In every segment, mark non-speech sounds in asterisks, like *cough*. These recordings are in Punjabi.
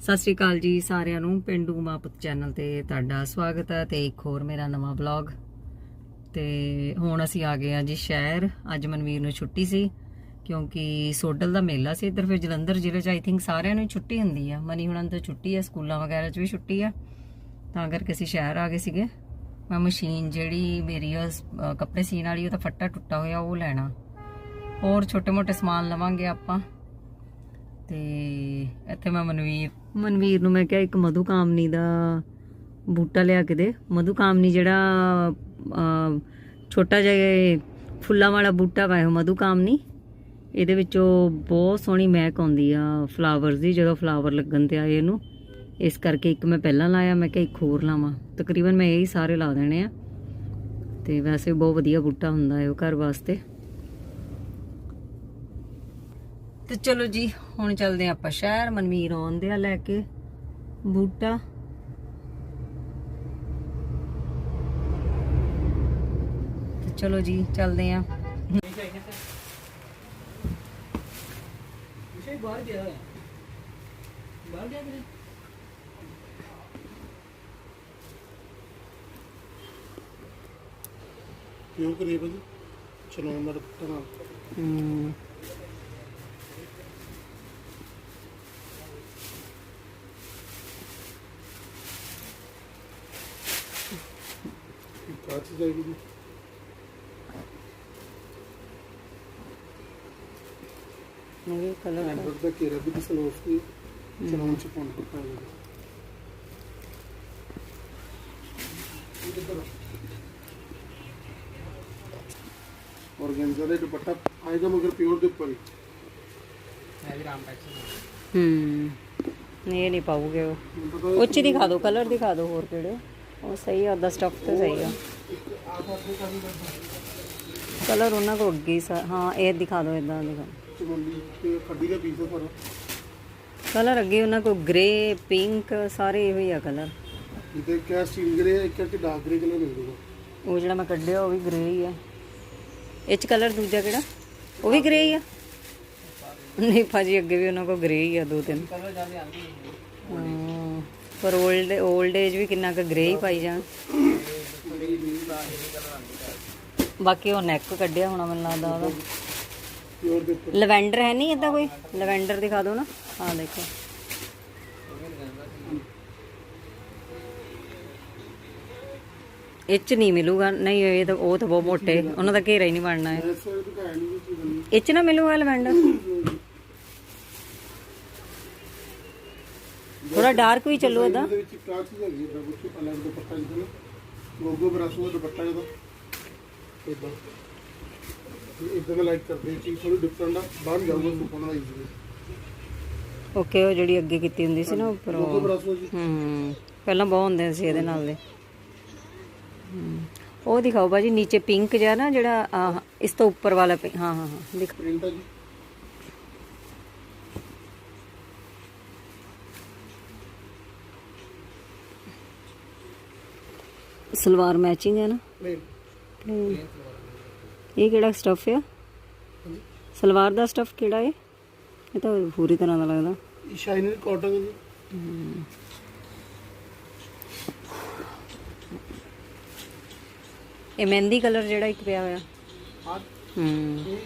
ਸਤਿ ਸ਼੍ਰੀ ਅਕਾਲ ਜੀ ਸਾਰਿਆਂ ਨੂੰ ਪਿੰਡੂ ਮਾਪਤ ਚੈਨਲ ਤੇ ਤੁਹਾਡਾ ਸਵਾਗਤ ਹੈ ਤੇ ਇੱਕ ਹੋਰ ਮੇਰਾ ਨਵਾਂ ਵਲੌਗ। ਤੇ ਹੁਣ ਅਸੀਂ ਆ ਗਏ ਆ ਜੀ ਸ਼ਹਿਰ। ਅੱਜ ਮਨਵੀਰ ਨੂੰ ਛੁੱਟੀ ਸੀ ਕਿਉਂਕਿ ਸੋਡਲ ਦਾ ਮੇਲਾ ਸੀ ਇੱਧਰ ਫਿਰ ਜਲੰਧਰ ਜ਼ਿਲ੍ਹੇ 'ਚ ਆਈ ਥਿੰਕ ਸਾਰਿਆਂ ਨੂੰ ਹੀ ਛੁੱਟੀ ਹੁੰਦੀ ਆ। ਮਨੀ ਹੁਣਾਂ ਨੂੰ ਛੁੱਟੀ ਆ ਸਕੂਲਾਂ ਵਗੈਰਾ 'ਚ ਵੀ ਛੁੱਟੀ ਆ। ਤਾਂ ਕਰਕੇ ਅਸੀਂ ਸ਼ਹਿਰ ਆ ਗਏ ਸੀਗੇ। ਮੈਂ ਮਸ਼ੀਨ ਜਿਹੜੀ ਮੇਰੀ ਆ, ਕੱਪੜੇ ਸੀਣ ਵਾਲੀ ਉਹ ਤਾਂ ਫੱਟਾ ਟੁੱਟਾ ਹੋਇਆ ਉਹ ਲੈਣਾ। ਹੋਰ ਛੋਟੇ-ਮੋਟੇ ਸਮਾਨ ਲਵਾਂਗੇ ਆਪਾਂ। ਤੇ ਇੱਥੇ ਮੈਂ ਮਨਵੀਰ ਮਨਵੀਰ ਨੂੰ ਮੈਂ ਕਿਹਾ ਇੱਕ ਮਧੂ ਕਾਮਨੀ ਦਾ ਬੂਟਾ ਲਿਆ ਕੇ ਦੇ। ਮਧੂ ਕਾਮਨੀ ਜਿਹੜਾ ਛੋਟਾ ਜਿਹਾ ਫੁੱਲਾਂ ਵਾਲਾ ਬੂਟਾ ਵਾ ਇਹ ਮਧੂ ਕਾਮਨੀ। ਇਹਦੇ ਵਿੱਚੋਂ ਬਹੁਤ ਸੋਹਣੀ ਮਹਿਕ ਆਉਂਦੀ ਆ, ਫਲਾਵਰਸ ਦੀ ਜਦੋਂ ਫਲਾਵਰ ਲੱਗਣ ਤੇ ਆਏ ਇਹਨੂੰ। ਇਸ ਕਰਕੇ ਇੱਕ ਮੈਂ ਪਹਿਲਾਂ ਲਾਇਆ, ਮੈਂ ਕਿਹਾ ਇੱਕ ਹੋਰ ਲਾਵਾਂ। ਤਕਰੀਬਨ ਮੈਂ ਇਹ ਹੀ ਸਾਰੇ ਲਾ ਦੇਣੇ ਆ। ਤੇ ਵੈਸੇ ਬਹੁਤ ਵਧੀਆ ਬੂਟਾ ਹੁੰਦਾ ਹੈ ਉਹ ਘਰ ਵਾਸਤੇ। ਤੇ ਚਲੋ ਜੀ ਹੁਣ ਚੱਲਦੇ ਹਾਂ ਆਪਾਂ ਸ਼ਹਿਰ। ਮਨਮੀਰ ਆਉਂਦੇ ਆ ਲੈ ਕੇ ਬੂਟਾ। ਤੇ ਚਲੋ ਜੀ ਚੱਲਦੇ ਆ ਬਾਹਰ ਗਿਆ ਬਾਹਰ ਗਿਆ ਕਿਤੇ? ਕਿਉਂ ਕਰੀਏ ਭਾਜੀ? ਚਲਾਉਣ ਦਾ ਪੱਤਾ ਨਾਲ ਹਮ, ਕਾਚ ਜਾਏਗੀ ਜੀ। ਇਹ ਕਲਰ ਐਂਡਰ ਦਾ ਕੇਰਾ ਵੀ ਕਿਸੇ ਲੋਸ ਦੀ ਚਲਾਉਣ ਚ ਪਾਉਣ ਪੱਤਾ ਹੈ ਔਰਗੈਂਜ਼ਾ ਦਾ ਦੁਪੱਟਾ ਆਏਗਾ ਮਗਰ ਪਿਓਰ ਦੇ ਉੱਪਰ ਹੀ। ਮੈਂ ਵੀ ਰਾਮ ਪੈਕਸ ਹਮ ਇਹ ਨਹੀਂ ਪਾਉਗੇ ਉਹ। ਮੈਨੂੰ ਪਤਾ ਉਹ 'ਚ ਹੀ ਦਿਖਾ ਦਿਓ ਕਲਰ ਦਿਖਾ ਦਿਓ ਹੋਰ ਕਿਹੜੇ। ਉਹ ਸਹੀ ਆ ਉਹਦਾ ਸਟਫ ਤੇ ਸਹੀ ਦਾ ਕਲਰ ਉਹਨਾਂ ਕੋ ਅੱਗੇ ਹੀ ਸਾ- ਹਾਂ ਇਹ ਦਿਖਾ ਦਿਓ ਇਦਾਂ ਦਿਖਾ ਤੇ ਹੈ ਸਾਰਾ ਕਲਰ ਅੱਗੇ ਉਹਨਾਂ ਕੋ ਗ੍ਰੇ ਪਿੰਕ ਸਾਰੇ ਇਹੋ ਹੀ ਆ ਕਲਰ ਇਹਦੇ ਕਿਆ ਸਟੀਲ ਗਰੇ ਇੱਕ ਕਰਕੇ ਡਾਰਕ ਗਰੇ ਕਲਰ ਮਿਲ ਜੂਗਾ ਉਹ ਜਿਹੜਾ ਮੈਂ ਕੱਢਿਆ ਉਹ ਵੀ ਗ੍ਰੇ ਹੀ ਆ। ਇਹ ਚ ਕਲਰ ਦੂਜਾ ਕਿਹੜਾ? ਉਹ ਵੀ ਗ੍ਰੇ ਹੀ ਆ? ਨਹੀਂ ਭਾਜੀ ਅੱਗੇ ਵੀ ਉਹਨਾਂ ਕੋ ਗ੍ਰੇ ਹੀ ਆ ਦੋ ਤਿੰਨ। ਕਲਰ ਜਾਂਦੇ ਆਂਦੀ ਹਾਂ, ਪਰ 올ਡ 올ਡ ਏਜ ਵੀ ਕਿੰਨਾ ਕੁ ਗ੍ਰੇ ਹੀ ਪਾਈ ਜਾਣ। ਬਾਕੀ ਉਹ ਨੈਕ ਕੱਢਿਆ ਹੋਣਾ ਮੈਨੂੰ ਲੱਗਦਾ ਉਹਦਾ। ਲਵੈਂਡਰ ਹੈ ਨਹੀਂ ਇਦਾਂ ਕੋਈ? ਲਵੈਂਡਰ ਦਿਖਾ ਦਿਓ ਨਾ। ਹਾਂ ਦੇਖੋ। ਇਹ ਚ ਨਹੀਂ ਮਿਲੂਗਾ। ਨਹੀਂ, ਇਹ ਤਾਂ ਉਹ ਤਾਂ ਬਹੁਤ ਮੋਟੇ। ਉਹਨਾਂ ਦਾ ਘੇਰਾ ਹੀ ਨਹੀਂ ਬਣਨਾ ਹੈ ਇਹ ਚ ਨਾ ਮਿਲੂਗਾ ਲਵੈਂਡਰ ਥੋੜਾ ਡਾਰਕ ਵੀ ਚੱਲੂ ਇਹਦਾ ਇਹਦੇ ਵਿੱਚ ਕਾਚ ਚੀਜ਼ ਹੈਗੀ ਹੈ ਕੁਝ ਅਲੱਗ ਦੁਪੱਟਾ ਜਿਹਦਾ ਗੋਗੋ ਬਰਾਸੋ ਦਾ ਦੁਪੱਟਾ ਇਹਦਾ। ਇਦਾਂ ਇਦਾਂ ਦਾ ਲਾਈਟ ਕਰਦੇ ਹਾਂ, ਚੀਜ਼ ਥੋੜੀ ਡਿਫਰੈਂਟ ਆ ਬਾਹਰ ਜਾਊਗਾ ਸੁਪਨਾ ਦਾ ਇਜ਼ੀ ਓਕੇ ਉਹ ਜਿਹੜੀ ਅੱਗੇ ਕੀਤੀ ਹੁੰਦੀ ਸੀ ਨਾ ਉੱਪਰ। ਗੋਗੋ ਉਹ ਬਰਾਸੋ ਜੀ। ਹੂੰ ਪਹਿਲਾਂ ਬਹੁਤ ਹੁੰਦੇ ਸੀ ਇਹਦੇ ਨਾਲ ਦੇ। ਹੂੰ। ਉਹ ਦਿਖਾਓ ਬਾਜੀ ਨੀਚੇ ਪਿੰਕ ਜਿਹਾ ਨਾ ਜਿਹੜਾ ਆਹ, ਇਸ ਤੋਂ ਉੱਪਰ ਵਾਲਾ pink, ਹਾਂ ਹਾਂ ਹਾਂ ਦਿਖ। ਪ੍ਰਿੰਟ ਆ ਜੀ। ਸਲਵਾਰ ਮੈਚਿੰਗ ਹੈ ਨਾ। ਹੂੰ। ਇਹ ਕਿਹੜਾ ਸਟਫ ਹੈ ਸਲਵਾਰ ਦਾ ਸਟਫ ਕਿਹੜਾ ਹੈ ਇਹ ਤਾਂ ਪੂਰੀ ਤਰ੍ਹਾਂ ਦਾ ਲੱਗਦਾ। ਇਹ ਸ਼ਾਈਨਰ ਕਾਟਨ ਜੀ। ਇਹ ਮਹਿੰਦੀ ਕਲਰ ਜਿਹੜਾ ਇੱਕ ਪਿਆ ਹੋਇਆ। ਆ ਹੂੰ। ਇਹ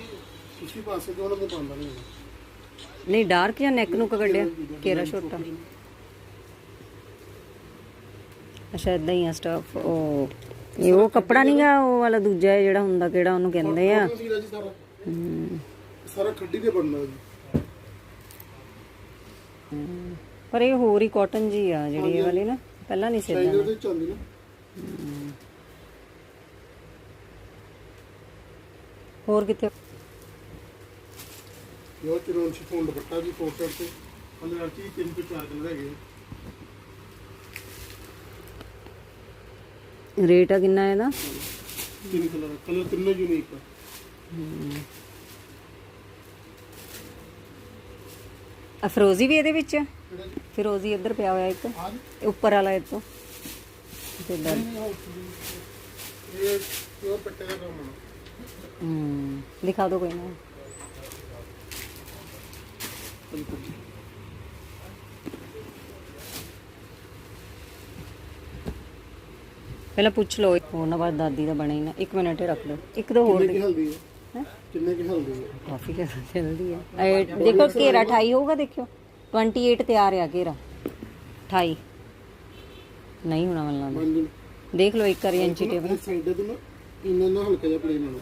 ਕਿਸੇ ਪਾਸੇ ਤੋਂ ਉਹਨਾਂ ਦੇ ਪਾਉਂਦਾ ਨਹੀਂ। ਨਹੀਂ ਡਾਰਕ ਜਾਂ ਨੈਕ ਨੂੰ ਕੱਢਿਆ ਕੇਰਾ ਛੋਟਾ। ਅੱਛਾ ਇਦਾਂ ਹੀ ਆ ਸਟਫ ਉਹ ਇਹ ਉਹ ਕੱਪੜਾ ਨਹੀਂਗਾ ਉਹ ਵਾਲਾ ਦੂਜਾ ਹੈ ਜਿਹੜਾ ਹੁੰਦਾ ਕਿਹੜਾ ਉਹਨੂੰ ਕਹਿੰਦੇ ਆ। ਜੀ ਸਾਰਾ। ਖੱਡੀ ਦੇ ਬਣਨਾ ਜੀ। ਪਰ ਇਹ ਹੋਰ ਹੀ ਕਾਟਨ ਜੀ ਆ ਜਿਹੜੀ ਇਹ ਵਾਲੀ ਨਾ ਪਹਿਲਾਂ ਨਹੀਂ ਸੀ ਸ਼ਾਈਨਰ ਇਦਾਂ ਦੇ ਚਾਂਦੀ ਨਾ। ਹੋਰ ਕਿਤੇ ਯੋ ਚਿਰੋਨ ਸ਼ਿਫੋਨ ਦੁਪੱਟਾ ਜੀ ਕੋਟ ਤੇ। ਅੰਦਰ ਚੀਜ਼ ਤਿੰਨ ਤੋਂ ਚਾਰ ਕਲਰ ਹੈਗੇ ਆ। ਰੇਟ ਆ ਕਿੰਨਾ ਇਹਦਾ? ਤਿੰਨ ਕਲਰ ਕਲਰ ਤਿੰਨੇ ਯੂਨੀਕ ਆ। ਆ ਫਰੋਜ਼ੀ ਵੀ ਇਹਦੇ ਵਿੱਚ ਆ? ਫਿਰੋਜ਼ੀ ਇੱਧਰ ਪਿਆ ਹੋਇਆ ਇੱਕ। ਇਹ ਉੱਪਰ ਵਾਲਾ ਇਹ ਤੋਂ। ਇਹ ਪਿਓਰ ਪੱਟੇ ਦਾ ਕੰਮ ਹੂੰ ਦਿਖਾ ਦਿਓ ਕੋਈ ਨਾ। ਪਹਿਲਾਂ ਪੁੱਛ ਲਓ ਹੋਰ ਨਾ ਬਾਅਦ ਦਾਦੀ ਦਾ ਬਣੇ ਹੀ ਨਾ ਇੱਕ ਮਿੰਟ ਹੀ ਰੱਖ ਲਓ। ਇੱਕ ਦੋ ਹੋਰ ਕਿੰਨੇ ਦੇ ਕੀ ਹਲਦੀ ਹੈ? ਹੈਂ? ਕਿੰਨੇ ਕੀ ਹਲਦੀ ਹੈ? ਕਾਫੀ ਜ਼ਿਆਦਾ ਜਲਦੀ ਹੈ। ਇਹ ਦੇਖੋ ਘੇਰਾ 28 ਹੋਊਗਾ ਦੇਖਿਓ। 28 ਤਿਆਰ ਆ ਘੇਰਾ। 28 ਨਹੀਂ ਹੋਣਾ ਮੈਨੂੰ ਲੱਗਦਾ। ਦੇਖ ਲਓ ਇੱਕ ਵਾਰੀ ਇੰਚੀ ਇਹ ਸਾਈਡ ਤੇ ਨਾ ਇੰਨਾ ਨਾ ਹਲਕਾ ਜਿਹਾ ਪਲੇਨ ਹੋਣਾ।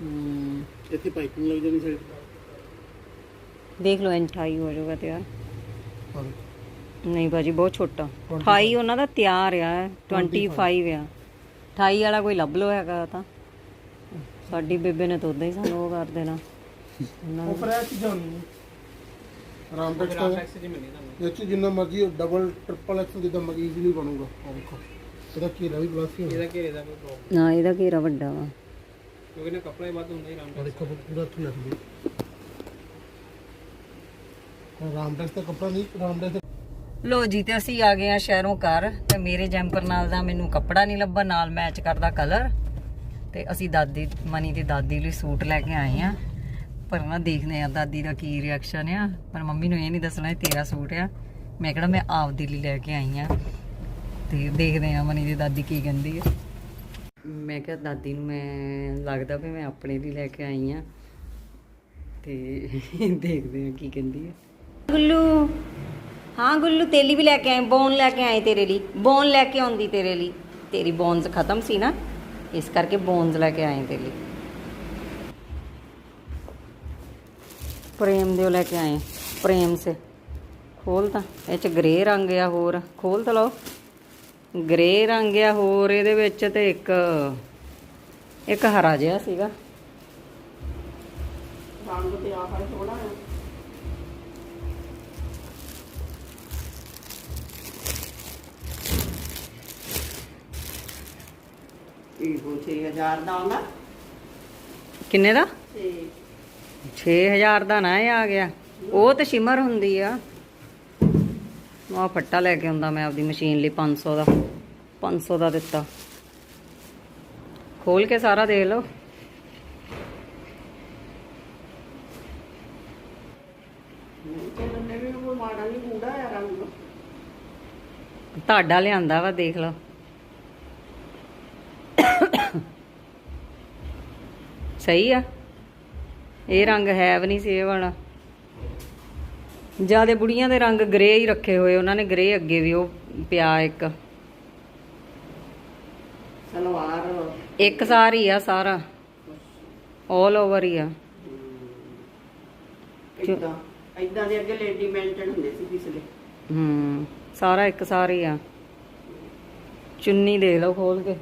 ਹਮ, ਇੱਥੇ ਪਾਈਪਿੰਗ ਲੱਗ ਜਾਣੀ ਸਾਈਡ ਦੇਖ ਲਓ ਇੰਚ 28 ਹੋ ਜਾਊਗਾ ਤਿਆਰ। ਨਹੀਂ ਬਾਜੀ ਬਹੁਤ ਛੋਟਾ। 28 ਉਹਨਾਂ ਦਾ ਤਿਆਰ ਆ 25 ਆ। 28 ਵਾਲਾ ਕੋਈ ਲੱਭ ਲੋ ਹੈਗਾ ਤਾਂ। ਸਾਡੀ ਬੇਬੇ ਨੇ ਤਾਂ ਉਦਾਂ ਹੀ ਸਾਨੂੰ ਉਹ ਕਰ ਦੇਣਾ। ਉਹ ਫਰੈਸ਼ ਚੀਜ਼ਾਂ ਹੁੰਦੀਆਂ ਆਰਾਮ ਤੱਕ ਤਾਂ ਟੈਕਸ ਜੀ ਮਿਲਣੀ ਤੁਹਾਨੂੰ। ਇਹ 'ਚ ਜਿੰਨਾ ਮਰਜ਼ੀ ਡਬਲ ਟ੍ਰਿਪਲ ਐਕਸਲ ਜਿੱਦਾਂ ਮਰਜ਼ੀ ਈਜ਼ੀਲੀ ਬਣੂਗਾ। ਆਹ ਦੇਖੋ। ਇਹਦਾ ਘੇਰਾ ਵੀ ਪਲੱਸ ਹੀ ਇਹਦਾ ਘੇਰੇ ਦਾ ਕੋਈ ਪ੍ਰੋਬਲਮ ਨਾ ਇਹਦਾ ਘੇਰਾ ਵੱਡਾ ਵਾ। ਕਿਉਂਕਿ ਨਾ ਕੱਪੜਾ ਹੀ ਵੱਧ ਹੁੰਦਾ ਹੀ ਰਾਮ ਆ ਦੇਖੋ ਪੂਰਾ ਇੱਥੇ ਲੱਗ ਗਿਆ ਰਾਮਟੈਕਸ ਦਾ ਕੱਪੜਾ ਨਹੀਂ ਰਾਮਟੈਕਸ ਦਾ ਲੋ ਜੀ, ਤੇ ਅਸੀਂ ਆ ਗਏ ਆ ਸ਼ਹਿਰੋਂ ਘਰ, ਤੇ ਮੇਰੇ ਜੈਂਪਰ ਨਾਲ ਦਾ ਮੈਨੂੰ ਕੱਪੜਾ ਨਹੀਂ ਲੱਭਾ ਨਾਲ ਮੈਚ ਕਰਦਾ ਕਲਰ ਤੇ ਅਸੀਂ ਦਾਦੀ, ਮਨੀ ਦੀ ਦਾਦੀ ਲਈ ਸੂਟ ਲੈ ਕੇ ਆਏ ਆ। ਪਰ ਨਾ ਦੇਖਦੇ ਆ ਦਾਦੀ ਦਾ ਕੀ ਰਿਐਕਸ਼ਨ ਆ। ਪਰ ਮੰਮੀ ਨੂੰ ਇਹ ਨਹੀਂ ਦੱਸਣਾ ਤੇਰਾ ਸੂਟ ਆ। ਮੈਂ ਕਿਹੜਾ ਮੈਂ ਆਪਦੀ ਲਈ ਲੈ ਕੇ ਆਈ ਆ। ਤੇ ਦੇਖਦੇ ਆ ਮਨੀ ਦੀ ਦਾਦੀ ਕੀ ਕਹਿੰਦੀ ਆ। ਮੈਂ ਕਿਹਾ ਦਾਦੀ ਨੂੰ ਮੈਂ ਲੱਗਦਾ ਵੀ ਮੈਂ ਆਪਣੇ ਲਈ ਲੈ ਕੇ ਆਈ ਆ। ਤੇ *laughs* ਦੇਖਦੇ ਆ ਕੀ ਕਹਿੰਦੀ ਆ। ਗੁੱਲੂ ਹਾਂ ਗੁੱਲੂ, ਤੇਲੀ ਵੀ ਲੈ ਕੇ ਆਏ ਬੋਨ ਲੈ ਕੇ ਆਏ ਤੇਰੇ ਲਈ। ਬੋਨ ਲੈ ਕੇ ਆਉਂਦੀ ਤੇਰੇ ਲਈ। ਤੇਰੀ ਬੋਨਸ ਖਤਮ ਸੀ ਨਾ? ਇਸ ਕਰਕੇ ਬੋਨਸ ਲੈ ਕੇ ਆਏ ਤੇਰੇ ਲਈ। ਪ੍ਰੇਮ ਦੇ ਲੈ ਕੇ ਆਏ ਪ੍ਰੇਮ ਸੇ। ਖੋਲ ਤਾਂ, ਇਹ ਚ ਗ੍ਰੇ ਰੰਗ ਆ ਹੋਰ। ਖੋਲ ਤਾਂ ਲਓ। ਗ੍ਰੇ ਰੰਗ ਆ ਹੋਰ, ਇਹਦੇ ਵਿੱਚ ਤੇ ਇੱਕ ਇੱਕ ਹਰਾ ਜਿਹਾ ਸੀਗਾ। ਰੰਗ ਤੇ ਆਖਰ ਥੋੜਾ ਇਹ ਕੋ 6000 ਦਾ ਆਉਂਦਾ। ਕਿੰਨੇ ਦਾ? ਤੇ 6000 ਦਾ ਨਾ ਇਹ ਆ ਗਿਆ। ਉਹ ਤੇ ਸ਼ਿਮਰ ਹੁੰਦੀ ਆ। ਆ ਫੱਟਾ ਲੈ ਕੇ ਆਉਂਦਾ ਮੈਂ ਆਪਦੀ ਮਸ਼ੀਨ ਲਈ 500 ਦਾ। 500 ਦਾ ਦਿੱਤਾ। ਖੋਲ ਕੇ ਸਾਰਾ ਦੇਖ ਲਓ। ਤੁਹਾਡਾ ਲਿਆਂਦਾ ਵਾ ਦੇਖ ਲਓ। ਸਹੀ ਆ। ਇਹ ਰੰਗ ਹੈ ਵੀ ਨਹੀਂ ਸੀ ਇਹ ਵਾਲਾ। ਜਿਆਦੇ ਬੁੜੀਆਂ ਦੇ ਰੰਗ ਗ੍ਰੇ ਹੀ ਰੱਖੇ ਹੋਏ ਉਹਨਾਂ ਨੇ ਗ੍ਰੇ ਅੱਗੇ ਵੀ ਉਹ ਪਿਆ ਇੱਕ। ਸਲਵਾਰ। ਇੱਕ ਸਾਰ ਹੀ ਆ ਸਾਰਾ। 올 ਓਵਰ ਹੀ ਆ। ਇਦਾਂ ਇਦਾਂ ਦੇ ਅੱਗੇ ਲੇਡੀ ਮੈਂਟਨ ਹੁੰਦੇ ਸੀ ਪਿਛਲੇ। ਹੂੰ ਸਾਰਾ ਇੱਕ ਸਾਰ ਹੀ ਆ। ਚੁੰਨੀ ਦੇਖ ਲਓ ਖੋਲ ਕੇ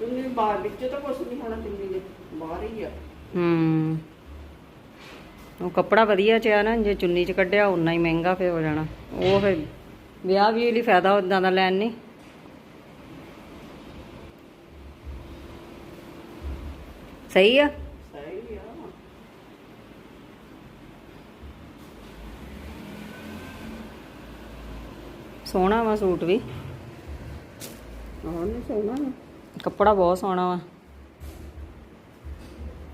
ਚੁੰਨੀ ਬਾਹਰ ਵਿੱਚ ਤਾਂ ਕੁਝ ਨਹੀਂ ਹੋਣਾ ਚੁੰਨੀ ਦੇ ਬਾਹਰ ਹੀ ਆ। ਹੂੰ। ਉਹ ਕੱਪੜਾ ਵਧੀਆ ਚ ਆ ਨਾ ਜੇ ਚੁੰਨੀ ਚ ਕੱਢਿਆ ਉਨਾ ਹੀ ਮਹਿੰਗਾ ਫੇ ਹੋ ਜਾਣਾ। ਉਹ ਫੇ ਵਿਆਹ ਵੀ ਲਈ ਫਾਇਦਾ ਉਦਾਂ ਦਾ ਲੈਣ ਨਹੀਂ। ਸਹੀ ਆ? ਸਹੀ ਆ। ਸੋਹਣਾ ਵਾ ਸੂਟ ਵੀ। ਹਾਂ ਨਹੀਂ ਸੋਹਣਾ। ਨਾ ਕੱਪੜਾ ਬਹੁਤ ਸੋਹਣਾ ਵਾ।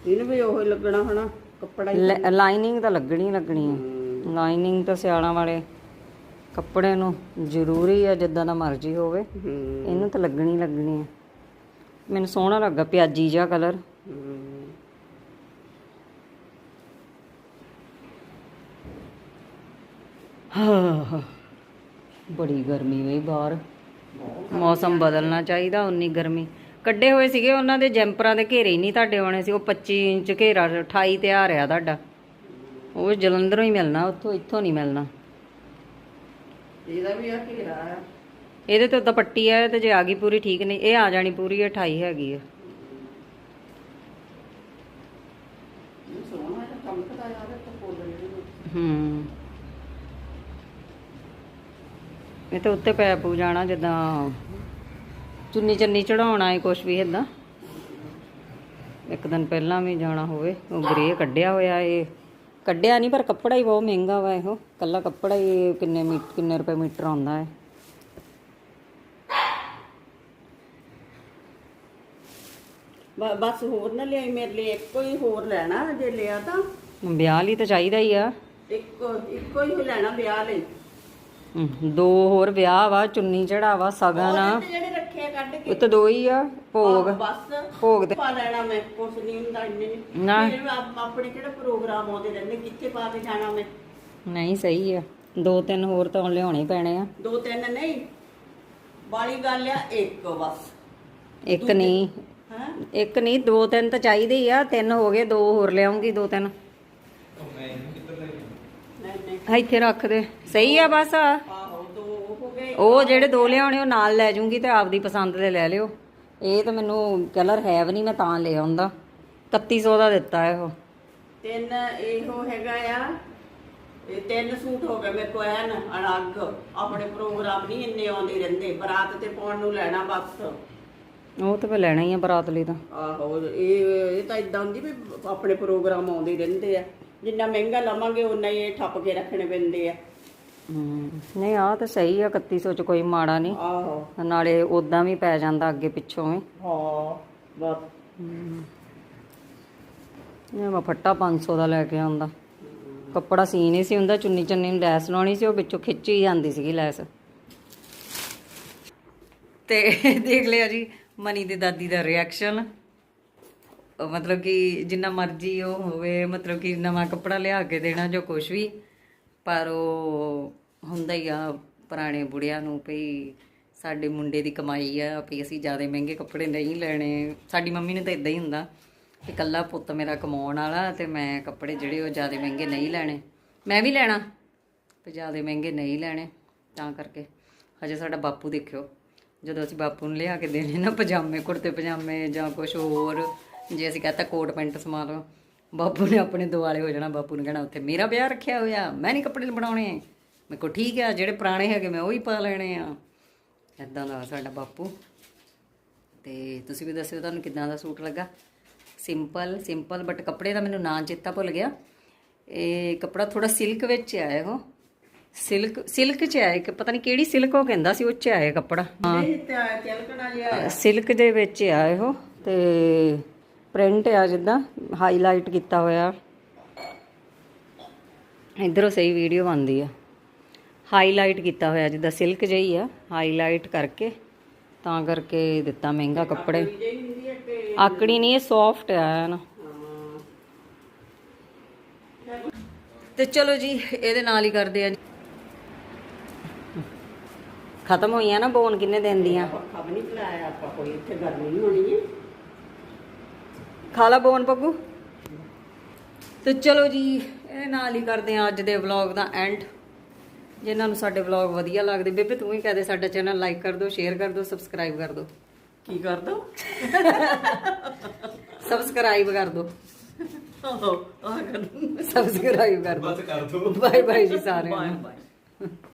ਇਹਨੂੰ ਵੀ ਉਹ ਲੱਗਣਾ ਹਨਾ ਕੱਪੜਾ ਹੀ। ਲਾਈਨਿੰਗ ਤਾਂ ਲੱਗਣੀ ਲੱਗਣੀ ਆ। ਲਾਈਨਿੰਗ ਤਾਂ ਸਿਆਲਾਂ ਵਾਲੇ। ਕੱਪੜੇ ਨੂੰ ਜ਼ਰੂਰੀ ਆ ਜਿੱਦਾਂ ਦਾ ਮਰਜ਼ੀ ਹੋਵੇ। ਹੂੰ। ਇਹਨੂੰ ਤਾਂ ਲੱਗਣੀ ਲੱਗਣੀ ਆ। ਮੈਨੂੰ ਸੋਹਣਾ ਲੱਗਾ ਪਿਆਜੀ ਜਿਹਾ ਕਲਰ ਹੂੰ। ਬੜੀ ਗਰਮੀ ਹੋਈ ਬਾਹਰ। ਮੌਸਮ ਬਦਲਣਾ ਚਾਹੀਦਾ ਉਨੀ ਗਰਮੀ। ਕੱਢੇ ਹੋਏ ਸੀਗੇ ਉਹਨਾਂ ਦੇ ਜੈਂਪਰਾਂ ਦੇ ਘੇਰੇ ਹੀ ਨਹੀਂ ਤੁਹਾਡੇ ਆਉਣੇ ਸੀ ਉਹ 25 ਇੰਚ ਘੇਰਾ 28 ਤੇ ਆ ਰਿਹਾ ਤੁਹਾਡਾ। ਉਹ ਜਲੰਧਰੋਂ ਹੀ ਮਿਲਣਾ ਉੱਥੋਂ ਇੱਥੋਂ ਨਹੀਂ ਮਿਲਣਾ। ਇਹਦਾ ਵੀ ਆ ਘੇਰਾ ਆ। ਇਹਦੇ ਤੇ ਉਦਾਂ ਪੱਟੀ ਆ ਤੇ ਜੇ ਆ ਗਈ ਪੂਰੀ ਠੀਕ ਨਹੀਂ ਇਹ ਆ ਜਾਣੀ ਪੂਰੀ 28 ਹੈਗੀ ਆ। ਹੈ। ਇਹ ਤਾਂ ਉੱਤੇ ਪੈ ਪੂ ਜਾਣਾ ਜਿੱਦਾਂ ਚੁੰਨੀ ਚੰਨੀ ਚੜਾਉਣਾ ਹੈ ਕੁਛ ਵੀ ਇਦਾਂ ਇੱਕ ਦਿਨ ਪਹਿਲਾਂ ਵੀ ਜਾਣਾ ਹੋਵੇ ਉਹ ਗ੍ਰੇ ਕੱਢਿਆ ਹੋਇਆ ਇਹ ਕੱਢਿਆ ਨਹੀਂ ਪਰ ਕੱਪੜਾ ਹੀ ਬਹੁਤ ਮਹਿੰਗਾ ਵਾ ਇਹੋ। ਕੱਲਾ ਕੱਪੜਾ ਹੀ ਕਿੰਨੇ ਮੀ ਕਿੰਨੇ ਰੁਪਏ ਮੀਟਰ ਆਉਂਦਾ ਹੈ ਬਸ ਹੋਰ ਨਾ ਲਿਆਈ ਮੇਰੇ ਲਈ ਇੱਕੋ ਹੀ ਹੋਰ ਲੈਣਾ ਜੇ ਲਿਆ ਤਾਂ। ਵਿਆਹ ਲਈ ਤਾਂ ਚਾਹੀਦਾ ਹੀ ਆ। ਇੱਕੋ ਇੱਕੋ ਹੀ ਲੈਣਾ ਵਿਆਹ ਲਈ। ਦੋ ਹੋਰ ਵਿਆਹ ਵਾ ਚੁੰਨੀ ਚੜਾਵਾ ਸਗਨ ਆ। ਉਹਦੇ ਤੇ ਜਿਹੜੇ ਰੱਖੇ ਆ ਕੱਢ ਕੇ। ਉਹ ਤਾਂ ਦੋ ਹੀ ਆ ਭੋਗ। ਆਹ, ਬਸ। ਭੋਗ ਤੇ ਪਾ ਲੈਣਾ ਮੈਂ ਕੁਛ ਨਹੀਂ ਹੁੰਦਾ ਇੰਨੇ। ਨੀ। ਨਾ। ਫਿਰ ਆਪ- ਆਪਣੇ ਕਿਹੜੇ ਪ੍ਰੋਗਰਾਮ ਆਉਂਦੇ ਰਹਿੰਦੇ ਕਿੱਥੇ ਪਾ ਕੇ ਜਾਣਾ ਮੈਂ? ਨਹੀਂ ਸਹੀ ਆ। ਦੋ ਤਿੰਨ ਹੋਰ ਤਾਂ ਲਿਆਉਣੇ ਪੈਣੇ ਆ। ਦੋ ਤਿੰਨ ਨਹੀਂ। ਬਾਲੀ ਗੱਲ ਆ ਇੱਕ ਬਸ। ਇੱਕ ਨਹੀਂ। ਹੈ? ਇੱਕ ਨਹੀਂ ਦੋ ਤਿੰਨ ਤਾਂ ਚਾਹੀਦੇ ਹੀ ਆ। ਤਿੰਨ ਹੋ ਗਏ ਦੋ ਹੋਰ ਲਿਆਉਂਗੀ ਦੋ ਤਿੰਨ। ਇੱਥੇ ਰੱਖ ਦੇ। ਸਹੀ ਆ ਬਸ। ਉਹ ਜਿਹੜੇ ਦੋ ਲਿਆਉਣੇ ਉਹ ਨਾਲ ਲੈ ਜੂੰਗੀ ਤੇ ਆਪਦੀ ਪਸੰਦ ਦੇ ਲੈ ਲਿਓ। ਇਹ ਤਾਂ ਮੈਨੂੰ ਕਲਰ ਹੈ ਵੀ ਨਹੀਂ ਮੈਂ ਤਾਂ ਲੈ ਆਉਂਦਾ 3100 ਦਾ ਦਿੱਤਾ ਇਹੋ ਤਿੰਨ ਇਹੋ ਹੈਗਾ ਆ। ਇਹ ਤਿੰਨ ਸੂਟ ਹੋ ਗਏ ਮੇਰੇ ਕੋਲ ਐਨ ਅਲੱਗ। ਆਪਣੇ ਪ੍ਰੋਗਰਾਮ ਨਹੀਂ ਇੰਨੇ ਆਉਂਦੇ ਰਹਿੰਦੇ। ਬਰਾਤ ਤੇ ਪਾਉਣ ਨੂੰ ਲੈਣਾ ਬਸ। ਉਹ ਤਾਂ ਮੈਂ ਲੈਣਾ ਹੀ ਆ ਬਰਾਤ ਲਈ ਤਾਂ। ਆਹੋ ਇਹ ਇਹ ਤਾਂ ਇਦਾਂ ਹੁੰਦੀ ਵੀ ਆਪਣੇ ਪ੍ਰੋਗਰਾਮ ਆਉਂਦੇ ਰਹਿੰਦੇ ਆ। ਜਿੰਨਾ ਮਹਿੰਗਾ ਲਵਾਂਗੇ ਉਨਾ ਹੀ ਇਹ ਠੱਪ ਕੇ ਰੱਖਣੇ ਪੈਂਦੇ ਆ। ਹਮ, ਨਹੀਂ ਆ ਤਾਂ ਸਹੀ ਆ 3100 ਚ ਕੋਈ ਮਾੜਾ ਨਹੀਂ। ਆਹੋ। ਨਾਲੇ ਉਦਾਂ ਵੀ ਪੈ ਜਾਂਦਾ ਅੱਗੇ ਪਿੱਛੋਂ ਵੀ। ਹਾਂ ਬਸ। ਇਹ ਮੈਂ ਫੱਟਾ 500 ਦਾ ਲੈ ਕੇ ਆਉਂਦਾ। ਕੱਪੜਾ ਸੀ ਨਹੀਂ ਸੀ ਹੁੰਦਾ ਚੁੰਨੀ ਚੰਨੀ ਨੂੰ ਲੈਸ ਲਾਉਣੀ ਸੀ ਉਹ ਵਿੱਚੋਂ ਖਿੱਚੀ ਜਾਂਦੀ ਸੀਗੀ ਲੈਸ। ਤੇ ਦੇਖ ਲਿਆ ਜੀ ਮਨੀ ਦੇ ਦਾਦੀ ਦਾ ਰਿਐਕਸ਼ਨ ਮਤਲਬ ਕਿ ਜਿੰਨਾ ਮਰਜ਼ੀ ਉਹ ਹੋਵੇ, ਮਤਲਬ ਕਿ ਨਵਾਂ ਕੱਪੜਾ ਲਿਆ ਕੇ ਦੇਣਾ ਜੋ ਕੁਝ ਵੀ, ਪਰ ਉਹ ਹੁੰਦਾ ਹੀ ਆ ਪੁਰਾਣੇ ਬੁੜਿਆਂ ਨੂੰ ਭਈ ਸਾਡੇ ਮੁੰਡੇ ਦੀ ਕਮਾਈ ਆ ਵੀ ਅਸੀਂ ਜ਼ਿਆਦਾ ਮਹਿੰਗੇ ਕੱਪੜੇ ਨਹੀਂ ਲੈਣੇ। ਸਾਡੀ ਮੰਮੀ ਨੇ ਤਾਂ ਇਦਾਂ ਹੀ ਹੁੰਦਾ ਕਿ ਕੱਲਾ ਪੁੱਤ ਮੇਰਾ ਕਮਾਉਣ ਵਾਲਾ ਤੇ ਮੈਂ ਕੱਪੜੇ ਜਿਹੜੇ ਉਹ ਜ਼ਿਆਦਾ ਮਹਿੰਗੇ ਨਹੀਂ ਲੈਣੇ। ਮੈਂ ਵੀ ਲੈਣਾ ਤੇ ਜ਼ਿਆਦਾ ਮਹਿੰਗੇ ਨਹੀਂ ਲੈਣੇ, ਤਾਂ ਕਰਕੇ। ਹਜੇ ਸਾਡਾ ਬਾਪੂ ਦੇਖਿਓ। ਜਦੋਂ ਅਸੀਂ ਬਾਪੂ ਨੂੰ ਲਿਆ ਕੇ ਦੇਣੇ ਨਾ ਪਜਾਮੇ ਕੁੜਤੇ ਪਜਾਮੇ ਜਾਂ ਕੁਝ ਹੋਰ ਜੇ ਅਸੀਂ ਕਹਤਾ ਕੋਟ ਪੈਂਟ ਸਮਾ ਲਓ ਬਾਪੂ ਨੇ ਆਪਣੇ ਦੁਆਲੇ ਹੋ ਜਾਣਾ ਬਾਪੂ ਨੇ ਕਹਿਣਾ ਉੱਥੇ ਮੇਰਾ ਵਿਆਹ ਰੱਖਿਆ ਹੋਇਆ ਮੈਂ ਨਹੀਂ ਕੱਪੜੇ ਬਣਾਉਣੇ। ਮੈਂ ਕੋ ਠੀਕ ਆ ਜਿਹੜੇ ਪੁਰਾਣੇ ਹੈਗੇ ਮੈਂ ਉਹ ਹੀ ਪਾ ਲੈਣੇ ਆ। ਇਦਾਂ ਦਾ ਸਾਡਾ ਬਾਪੂ। ਤੇ ਤੁਸੀਂ ਵੀ ਦੱਸਿਓ ਤੁਹਾਨੂੰ ਕਿਦਾਂ ਦਾ ਸੂਟ ਲੱਗਾ? ਸਿੰਪਲ ਸਿੰਪਲ ਬਟ ਕੱਪੜੇ ਦਾ ਮੈਨੂੰ ਨਾਂ ਚੇਤਾ ਭੁੱਲ ਗਿਆ। ਇਹ ਕੱਪੜਾ ਥੋੜਾ ਸਿਲਕ ਵਿੱਚ ਆਇਆ ਉਹ ਸਿਲਕ ਸਿਲਕ ਚ ਆਇਆ ਕਿ ਪਤਾ ਨਹੀਂ ਕਿਹੜੀ ਸਿਲਕ ਉਹ ਕਹਿੰਦਾ ਸੀ ਉਹ ਚ ਆਇਆ ਕੱਪੜਾ। ਹਾਂ। ਸਿਲਕ ਦੇ ਵਿੱਚ ਆ ਇਹੋ ਤੇ ਪ੍ਰਿੰਟ ਆ ਜਿੱਦਾਂ ਹਾਈਲਾਈਟ ਕੀਤਾ ਹੋਇਆ। ਇਧਰੋਂ ਸਹੀ ਵੀਡੀਓ ਬਣਦੀ ਆ। ਹਾਈਲਾਈਟ ਕੀਤਾ ਹੋਇਆ, ਜਿੱਦਾਂ ਸਿਲਕ ਜਿਹੀ ਆ ਹਾਈਲਾਈਟ ਕਰਕੇ, ਤਾਂ ਕਰਕੇ ਦਿੱਤਾ ਮਹਿੰਗਾ ਕੱਪੜੇ। ਆਕੜੀ ਨਹੀਂ, ਇਹ ਸੌਫਟ ਆ ਨਾ ਤੇ ਚਲੋ ਜੀ, ਇਹਦੇ ਨਾਲ ਹੀ ਕਰਦੇ ਆ। ਖਤਮ ਹੋਈਆਂ ਨਾ ਬੋਨ, ਕਿੰਨੇ ਦਿਨ ਦੀਆਂ? ਪੱਖਾ ਵੀ ਨਹੀਂ ਚਲਾਇਆ ਆਪਾਂ ਕੋਈ ਇੱਥੇ ਗਰਮੀ ਹੋਣੀ। ਹੈ ਖਾ ਲਾ ਬੋਨ ਪੱਗੂ। ਤੇ ਚਲੋ ਜੀ ਇਹ ਨਾਲ ਹੀ ਕਰਦੇ ਆ ਅੱਜ ਦੇ ਵਲੌਗ ਦਾ ਐਂਡ ਜਿਨ੍ਹਾਂ ਨੂੰ ਸਾਡੇ ਵਲੌਗ ਵਧੀਆ ਲੱਗਦੇ ਬੇਬੇ ਤੂੰ ਹੀ ਕਹਦੇ ਸਾਡਾ ਚੈਨਲ ਲਾਈਕ ਕਰ ਦਿਓ ਸ਼ੇਅਰ ਕਰ ਦਿਓ ਸਬਸਕ੍ਰਾਈਬ ਕਰ ਦਿਓ। ਕੀ ਕਰ ਦੋ? ਸਬਸਕ੍ਰਾਈਬ ਕਰ ਦਿਓ। ਆਹੋ ਕਰ ਸਬਸਕ੍ਰਾਈਬ ਕਰ ਦਿਓ। ਬਸ ਕਰ ਦੋ ਬਾਏ ਬਾਏ ਜੀ ਸਾਰਿਆਂ ਨੂੰ। Bye bye